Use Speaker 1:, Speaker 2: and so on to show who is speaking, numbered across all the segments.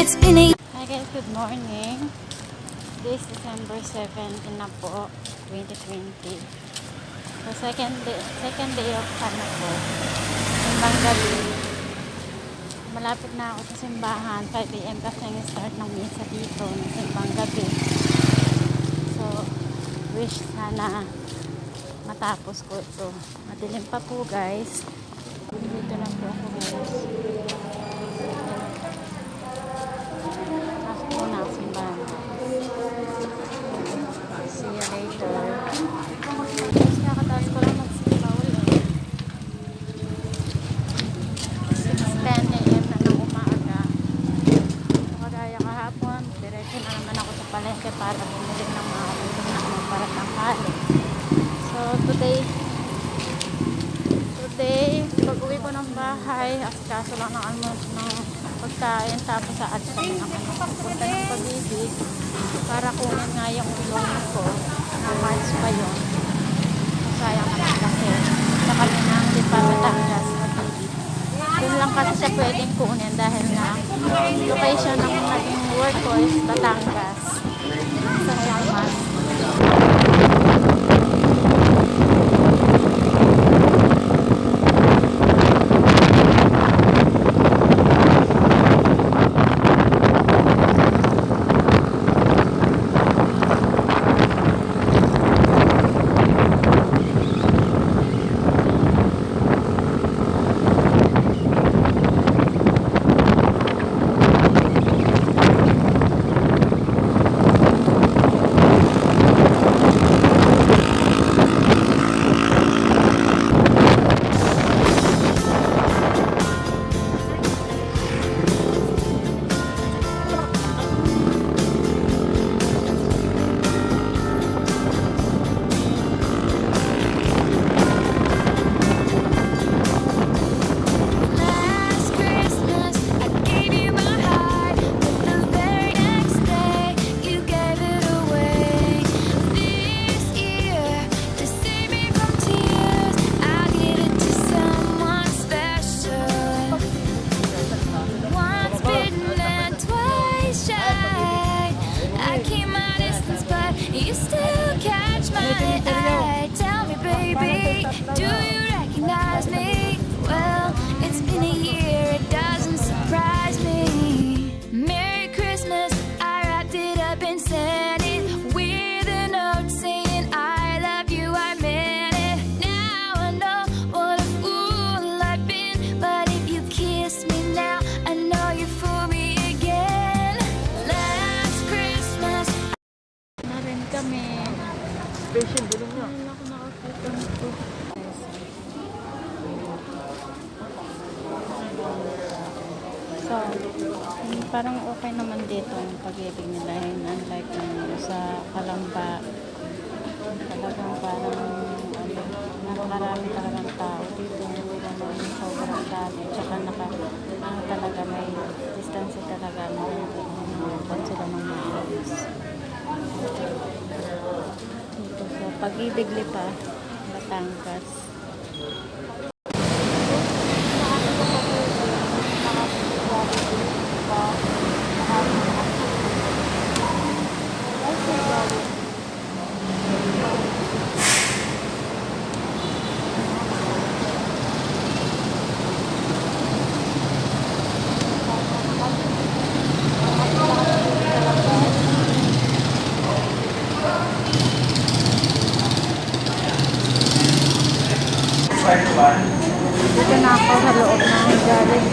Speaker 1: it's been a
Speaker 2: Hi guys, good morning. This is December 17 na po, 2020. So second day, second day of ano po, simbang gabi. Malapit na ako sa simbahan, 5 a.m. kasi ang start ng misa dito, ng simbang gabi. So, wish sana matapos ko ito. Madilim pa po guys. Dito na po ako guys. Pasok muna ako simbahan. See you later. Tapos nakataas ko lang magsimba ulit. 6.10 a.m. na ng umaga. So, kagaya kahapon, diretso na naman ako sa palengke para bumili ng mga ulam na ano para tanghali. So, today, today, pag uwi ko ng bahay, asikaso lang ng almos ng pagkain, tapos sa ads ko ng ano, pag-ibig para kunin nga yung ulong ko na March pa yun. Sayang naman kasi sa kami ng Department of Gas pag-ibig. Doon lang kasi siya pwedeng kunin dahil na location ng naging work ko is Batangas.
Speaker 1: Do
Speaker 2: parang okay naman dito ang pag-ibig nila. And unlike yung sa Kalamba, talagang parang ano, napakarami talagang tao dito. Naman sobrang dami. Tsaka naka, ano talaga may distance talaga na ano, sila ng maayos. Dito sa Pag-ibig Lipa, Batangas. Dito na ako sa loob ng Jollibee.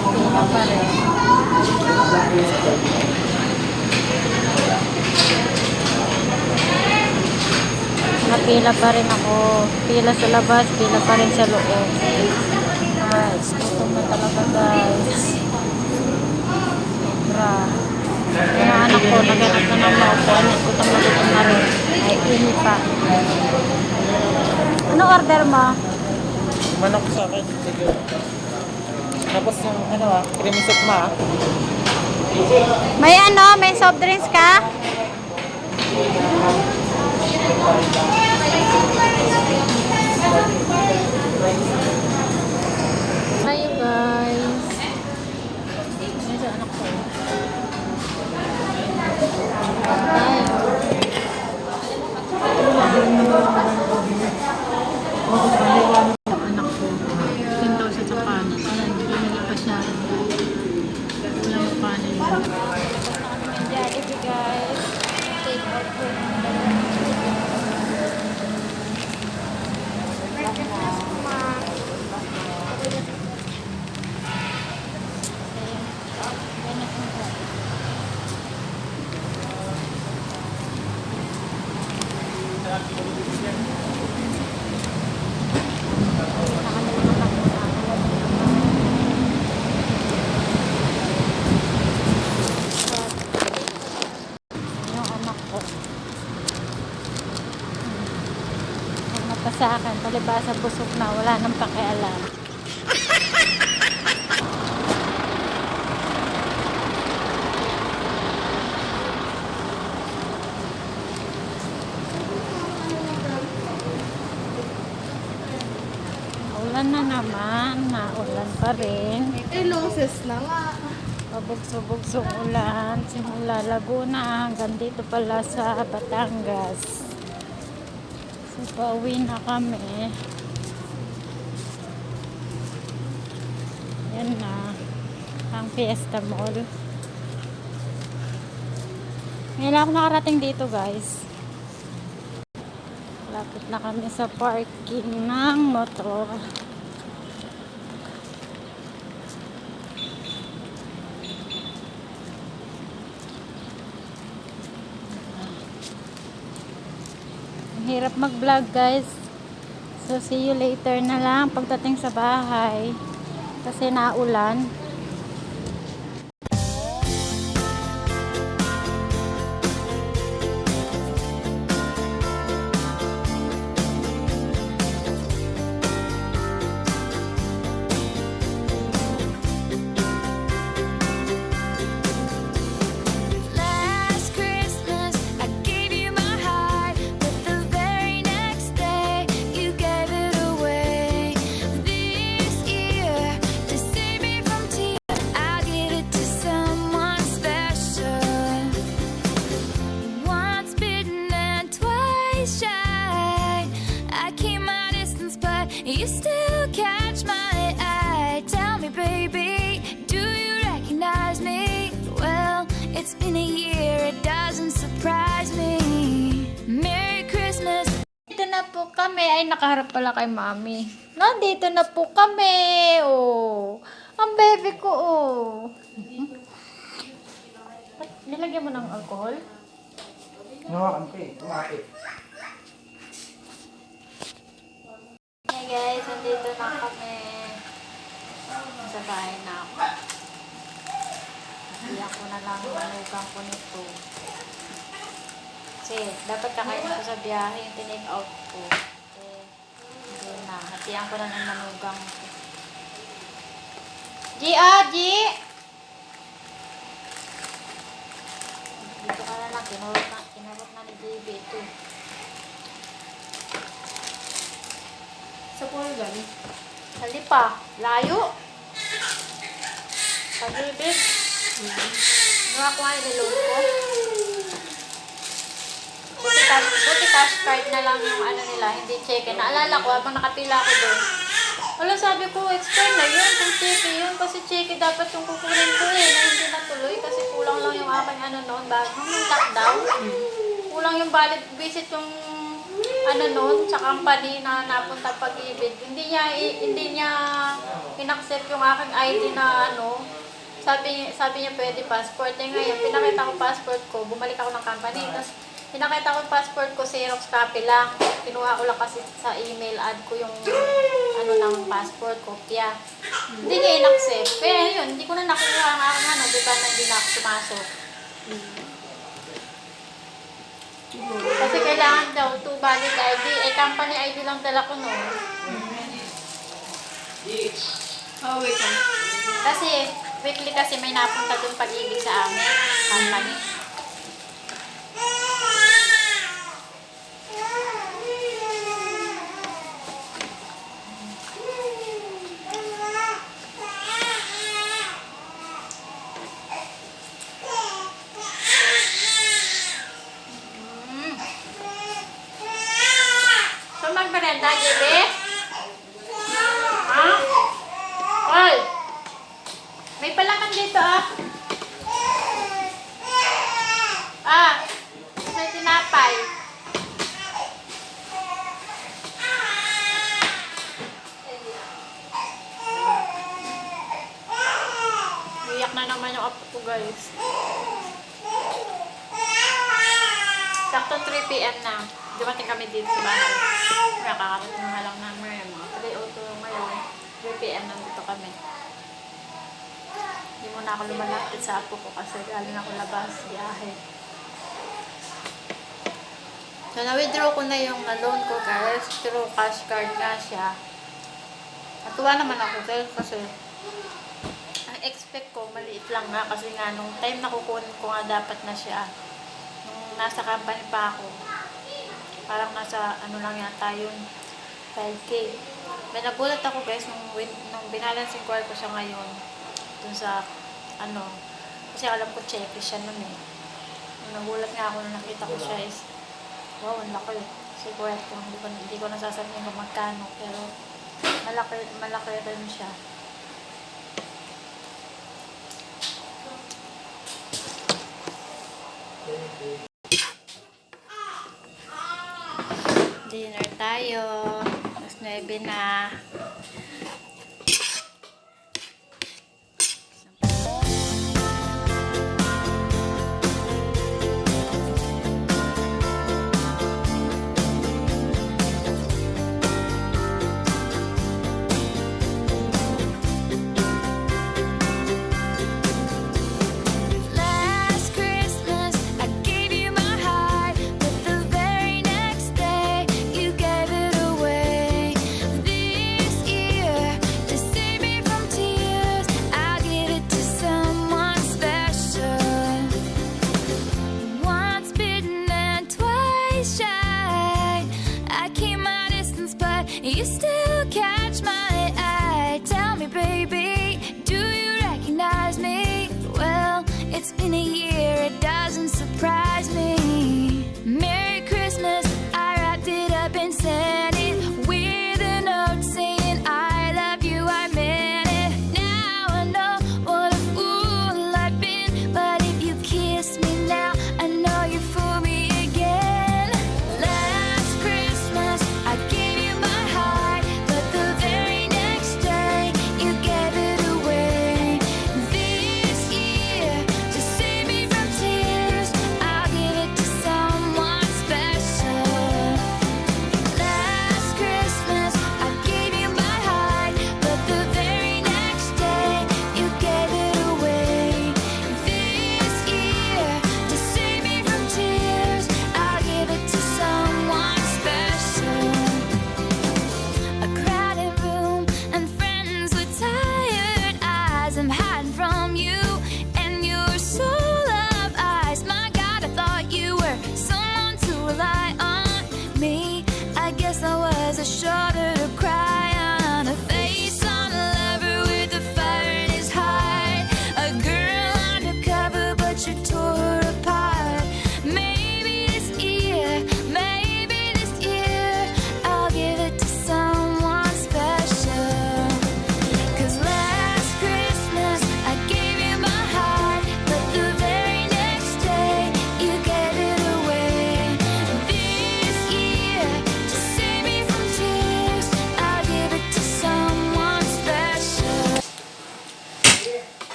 Speaker 2: Pina pa rin. Napila pa rin ako. Pila sa labas, pila pa rin sa loob. Guys, gutom na talaga guys. Sobra. Yung anak ko, naghanap na ng maupuan. Gutom na gutom na rin. Ay, ini pa. Ano order mo?
Speaker 3: Manok sa akin. Sige. Tapos yung ano ah, creamy soup ma ah.
Speaker 2: May ano? May soft drinks ka? Nakalimutan Hi you guys. Medyo anak ko. Hi. Mata sa akin, palibasa busog na, wala nang pakialam. Ulan na naman, naulan pa rin.
Speaker 4: Losses na nga.
Speaker 2: Pabugso-bugsong ulan, simula Laguna hanggang dito pala sa Batangas. Pauwi na kami. Yan na, ang Fiesta Mall. Ngayon ako nakarating dito guys. Lapit na kami sa parking ng motor. Hirap mag-vlog guys. So see you later na lang pagdating sa bahay. Kasi naulan. Na po kami. Ay, nakaharap pala kay mami. Nandito na po kami. Oh. Ang baby ko, oh. Nilagyan mo ng alcohol?
Speaker 3: Ka eh. Kumapit.
Speaker 2: Hey guys, nandito na kami. Sa bahay na ako. Iyak ko na lang manugang ko nito. Kasi dapat kakain ko sa biyahe yung tinake out ko. Eh, hindi na. Hatiyan ko na ng manugang ko. G, ah, G! Dito ka na lang. Kinurot na, kinurot na ni JB ito.
Speaker 4: Sa Portugal.
Speaker 2: Hali pa. Layo. Pag-ibig. Nung ako ay nilong ko. Cash, buti cash card na lang yung ano nila, hindi cheque. Naalala ko, habang nakapila ako doon. Wala, sabi ko, expired na yun, kung cheque yun. Kasi cheque dapat yung kukunin ko eh, na hindi natuloy. Kasi kulang lang yung aking ano noon, bago nung lockdown. Kulang yung valid visit yung ano noon sa company na napunta pag-ibig. Hindi niya hindi niya inaccept yung aking ID na ano. Sabi sabi niya pwede passport. Eh ngayon, pinakita ko passport ko, bumalik ako ng company. Tapos pinakita ko yung passport ko, Xerox copy lang. Kinuha ko lang kasi sa email, add ko yung ano ng passport, kopya. Hindi niya inaccept. Kaya yun, hindi ko na nakuha ang aking ano, di ba na hindi na ako sumasok. Kasi kailangan daw two valid ID. Eh, company ID lang dala ko noon.
Speaker 4: Oh, wait lang.
Speaker 2: Kasi, weekly kasi may napunta doon pag-ibig sa amin. Company. Mm. So, magmerenda, Jebe? Ha? Hoy! May palaman dito, ah. Ah, may tinapay. Iyak na naman yung apo ko, guys. Sakto 3 p.m. na.
Speaker 1: dumating kami dito sa bahay. Nakakarating nga lang namin mga 3.02 ngayon. 3 p.m. nandito kami. Hindi mo na ako lumalapit sa apo ko kasi galing ako labas, biyahe. So, na-withdraw ko na yung uh, loan ko guys. Through cash card nga siya. Natuwa naman ako guys kasi expect ko maliit lang nga. Kasi nga nung time na kukunin ko nga dapat na siya. Nung nasa company pa ako parang nasa ano lang yata yun 5k may nagulat ako guys nung, win, nung binalancing ko ko siya ngayon dun sa ano kasi alam ko check siya nun eh. Nung nagulat nga ako nung nakita ko siya is wow ang laki. Siguro ko hindi ko, hindi ko nasasabihin kung magkano pero malaki malaki rin siya Dinner tayo. Mas 9 na.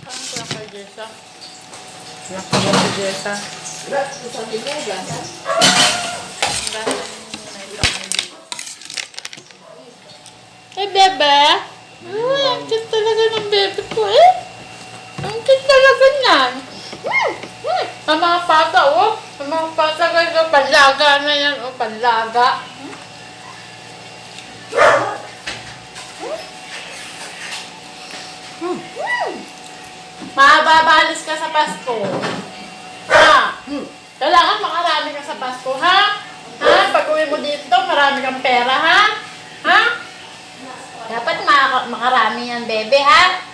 Speaker 1: Saan ko kay Jessa?
Speaker 2: Nakagawa si Jessa.
Speaker 1: Hey, bebe! Uy, ang cute talaga ng bebe ko eh. Ang cute talaga niyan. Hmm, hmm. Ang mga pata, oh. Ang mga pata guys, oh, panlaga na yan, oh, panlaga. Hmm? Hmm. Hmm. Mababalis ka sa Pasko. Ha? Hmm. Kailangan makarami ka sa Pasko, ha? Ha? Pag uwi mo dito, marami kang pera, ha? Ha? Dapat maka- makarami yan, bebe, ha?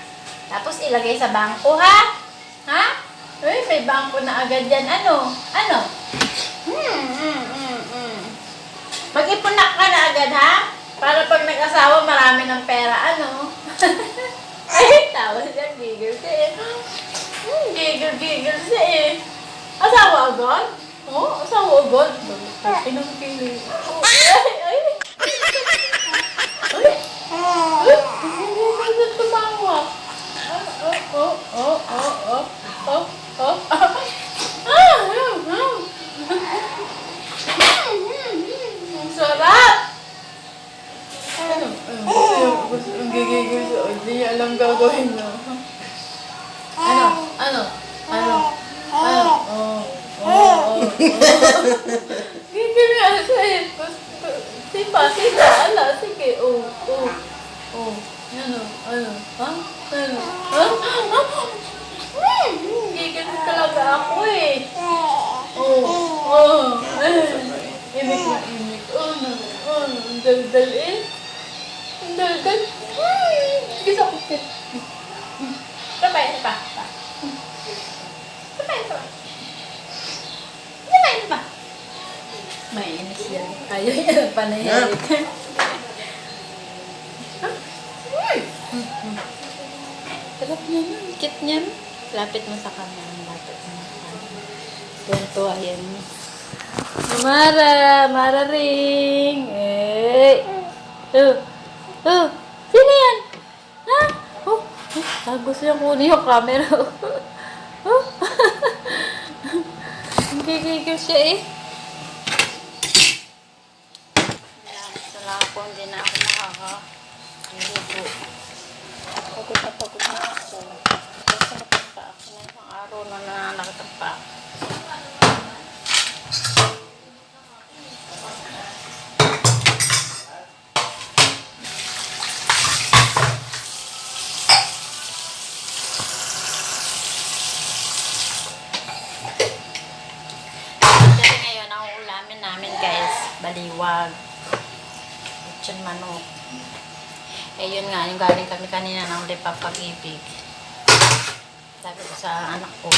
Speaker 1: Tapos ilagay sa bangko, ha? Ha? Uy, may bangko na agad yan. Ano? Ano? Hmm, hmm, hmm, hmm. Na ka na agad, ha? Para pag nag-asawa, marami ng pera. Ano? Ay, tawa siya. Giggle siya eh. Hmm, giggle, giggle siya eh. Asawa agad?
Speaker 4: Oh, saan mo agad? Pinangpili. Oh, ay, ay. Ay. Ay. Ka tumawa. Oh, oh, oh, oh, oh, oh, oh. Ah, ah, ah. Ang sarap! Ano? Ano? Gusto gusto ang gigigil siya. Hindi niya alam gagawin na. Ano? Ano? Ano? Ano? Oh. Oh. Oh. Gigil nga siya eh. Gusto. Sipa, sipa. Ala, sige. Oh. Oh. Oh. Ano? Ano? Ha? Ano? Ha? Hmm, Gigil talaga ako eh. Oh. Oh. Imik na imik. Oh, no. Oh, no. Ang daldal eh. Ang daldal. Hmm. Sige sa kupit. Sabay, pa. Pa. Sabay, pa. Sabay, pa. Mainis yan. Ayaw yan. Panahalik. Sarap niya nun. Kit niyan. Lapit mo sa kanya. Lapit mo sa kanya. Tuwan-tuwa yan. Mara! Mara ring! Eh! Oh! Oh! Sino yan? Ha? Oh! Ah, gusto niyang kunin yung camera. oh! Ang gigigil siya eh.
Speaker 2: Salamat po, hindi na ako makaka. Hindi po. Pagod na pagod na ako. Kasi nakita ako na isang araw na nananakit ang pa. Kasi ngayon, ang ulamin namin guys, baliwag. Lechon manok. Eh, yun nga, yung galing kami kanina ng Lipa Pag-ibig. Sabi ko sa anak ko,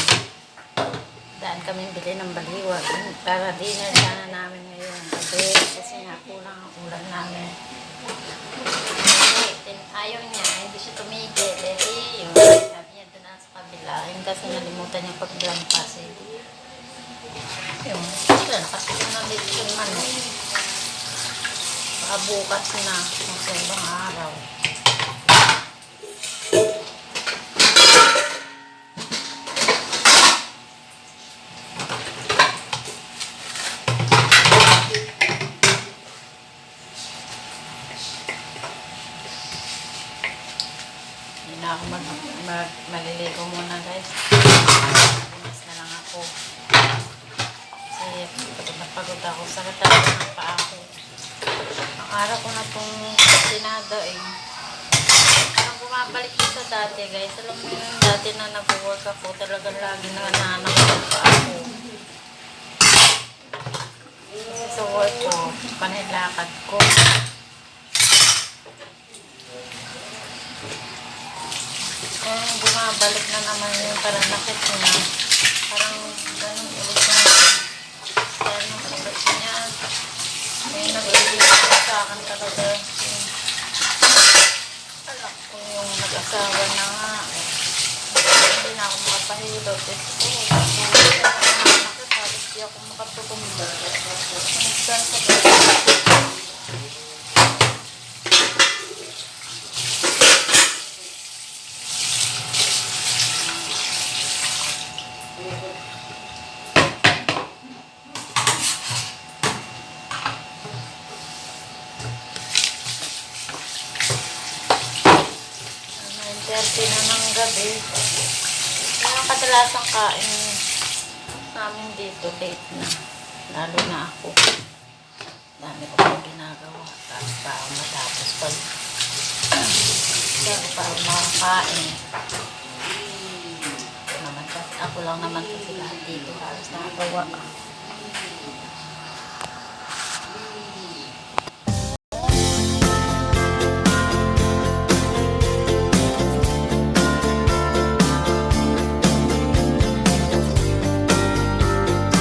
Speaker 2: daan kami bili ng baliwag. Para dinner sana namin ngayon. Gabi, kasi nga kulang ang ulan namin. Eh, Ayaw niya, hindi siya tumigil. Eh, yun. Sabi niya doon sa kabila. Yun kasi nalimutan niya pag-lampas eh. Yun, yun, kasi ko na lechon manok. Baka bukas na, sa ibang araw. Na mag, mag, maliligo muna guys. Bumas na lang ako. Kasi pagod ako. Sakit talaga ng paa ko. Ang araw ko na itong sinada eh. Parang bumabalik ko sa dati guys. Alam mo yun, dati na nag-work ako, talagang lagi na nananakit ang paa ko. Kasi sa work ko, panay lakad ko. Kung bumabalik na naman yung parang nakit niya, parang ganun ulit yung style ng ulit niya. May nag-release sa akin talaga. Alam ko yung nag-asawa na nga. Hindi na ako makapahilot. Eh, oo, nakit, halos di ako makatutumba. Minsan sa Nine thirty na ng gabi. Kaya kadalasang kain namin dito late na. Lalo na ako. Dami ko pa ginagawa. Tapos pa ako matapos pag bago pa ako makakain. Ako naman ako lang naman kasi lahat dito halos nakagawa.